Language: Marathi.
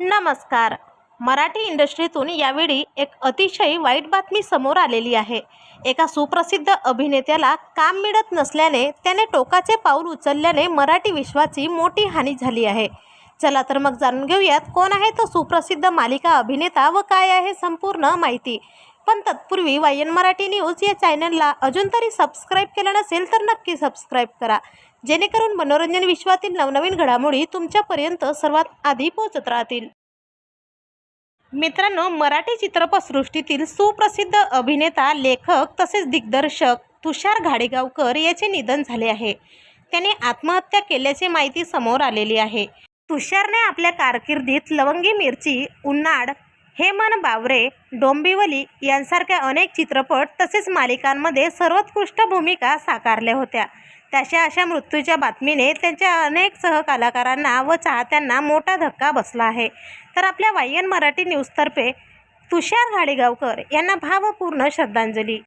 नमस्कार. मराठी इंडस्ट्रीतून यावेळी एक अतिशय वाईट बातमी समोर आलेली आहे. एका सुप्रसिद्ध अभिनेत्याला काम मिळत नसल्याने त्याने टोकाचे पाऊल उचलल्याने मराठी विश्वाची मोठी हानी झाली आहे. चला तर मग जाणून घेऊयात कोण आहे तो सुप्रसिद्ध मालिका अभिनेता व काय आहे संपूर्ण माहिती. पण तत्पूर्वी वाय एन मराठी न्यूज या चॅनलला अजून तरी सबस्क्राईब केलं नसेल तर नक्की सबस्क्राईब करा. जेणेकरून मनोरंजन विश्वातील नवनवीन घडामोडी तुमच्यापर्यंत सर्वात आधी पोहोचत राहतील. मित्रांनो मराठी चित्रपटसृष्टीतील सुप्रसिद्ध अभिनेता लेखक तसेच दिग्दर्शक तुषार घाडेगावकर याचे निधन झाले आहे. त्याने आत्महत्या केल्याची माहिती समोर आलेली आहे. तुषारने आपल्या कारकिर्दीत लवंगी मिरची उन्हाड हे मन बावरे डोंबिवली यांसारख्या अनेक चित्रपट तसेच मालिकांमध्ये सर्वोत्कृष्ट भूमिका साकारल्या होत्या. त्याच्या अशा मृत्यूच्या बातमीने त्यांच्या अनेक सहकलाकारांना व चाहत्यांना मोठा धक्का बसला आहे. तर आपल्या वायन मराठी न्यूजतर्फे तुषार घाडेगावकर यांना भावपूर्ण श्रद्धांजली.